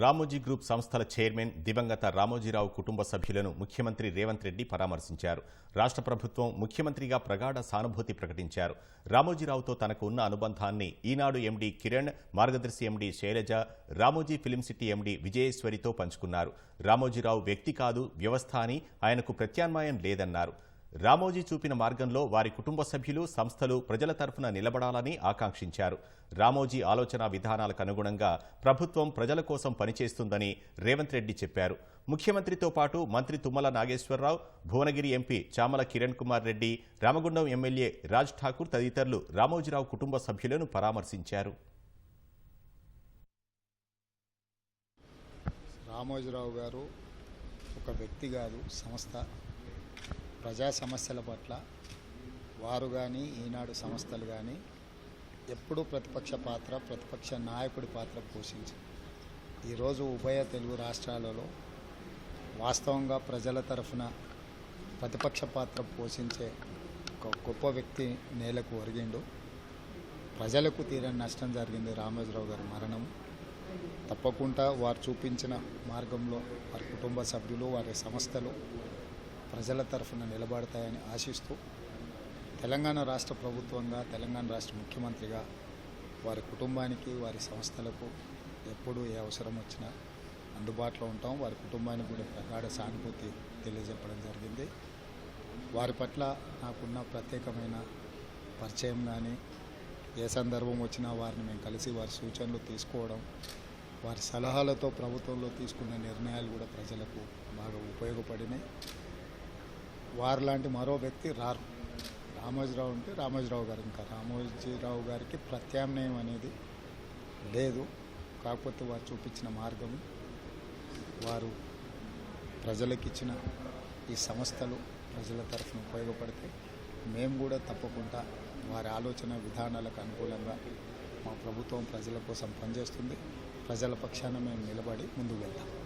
Ramoji group సంస్థల chairman దివంగత రామోజీరావు కుటుంబ సభ్యులను ముఖ్యమంత్రి రేవంత్ రెడ్డి పరామర్శించారు. రాష్ట్ర ప్రభుత్వం ముఖ్యమంత్రిగా ప్రగాఢ సానుభూతి ప్రకటించారు. రామోజీరావుతో తనకు ఉన్న అనుబంధాన్ని Eenadu MD Kiran Margadarsi MD Shailaja Ramoji film city MD విజయేశ్వరితో పంచుకున్నారు. రామోజీరావు వ్యక్తి కాదు వ్యవస్థ అని ఆయనకు ప్రత్యామ్నాయం లేదన్నారు. రామోజీ చూపిన మార్గంలో వారి కుటుంబ సభ్యులు సంస్థలు ప్రజల తరఫున నిలబడాలని ఆకాంక్షించారు. రామోజీ ఆలోచన విధానాలకు అనుగుణంగా ప్రభుత్వం ప్రజల కోసం పనిచేస్తుందని రేవంత్ రెడ్డి చెప్పారు. ముఖ్యమంత్రితో పాటు మంత్రి తుమ్మల నాగేశ్వరరావు భువనగిరి ఎంపీ చామల కిరణ్ కుమార్ రెడ్డి రామగుండం ఎమ్మెల్యే రాజ్ ఠాకూర్ తదితరులు రామోజీరావు కుటుంబ సభ్యులను పరామర్శించారు. రామోజీరావు గారు ఒక వ్యక్తి కాదు సంస్థ. ప్రజా సమస్యల పట్ల వారు కానీ ఈనాడు సంస్థలు కానీ ఎప్పుడూ ప్రతిపక్ష పాత్ర ప్రతిపక్ష నాయకుడి పాత్ర పోషించింది ఈరోజు ఉభయ తెలుగు రాష్ట్రాలలో వాస్తవంగా ప్రజల తరఫున ప్రతిపక్ష పాత్ర పోషించే ఒక గొప్ప వ్యక్తి నేలకు ఒరిగిండు. ప్రజలకు తీరని నష్టం జరిగింది రామోజీరావు గారి మరణం. తప్పకుండా వారు చూపించిన మార్గంలో వారి కుటుంబ సభ్యులు వారి సంస్థలు ప్రజల తరఫున నిలబడతాయని ఆశిస్తూ తెలంగాణ రాష్ట్ర ప్రభుత్వంగా తెలంగాణ రాష్ట్ర ముఖ్యమంత్రిగా వారి కుటుంబానికి వారి సంస్థలకు ఎప్పుడు ఏ అవసరం వచ్చినా అందుబాటులో ఉంటాం. వారి కుటుంబానికి కూడా ప్రగాఢ సానుభూతి తెలియజెప్పడం జరిగింది. వారి పట్ల నాకున్న ప్రత్యేకమైన పరిచయం కానీ ఏ సందర్భం వచ్చినా వారిని మేము కలిసి వారి సూచనలు తీసుకోవడం వారి సలహాలతో ప్రభుత్వంలో తీసుకున్న నిర్ణయాలు కూడా ప్రజలకు బాగా ఉపయోగపడినాయి. వారు లాంటి మరో వ్యక్తి రారు. రామోజీరావు అంటే రామోజీరావు గారు ఇంకా. రామోజీరావు గారికి ప్రత్యామ్నాయం అనేది లేదు. కాకపోతే వారు చూపించిన మార్గం వారు ప్రజలకిచ్చిన ఈ సంస్థలు ప్రజల తరఫున ఉపయోగపడితే మేము కూడా తప్పకుండా వారి ఆలోచన విధానాలకు అనుకూలంగా మా ప్రభుత్వం ప్రజల కోసం పనిచేస్తుంది. ప్రజల పక్షాన మేము నిలబడి ముందుకు వెళ్తాం.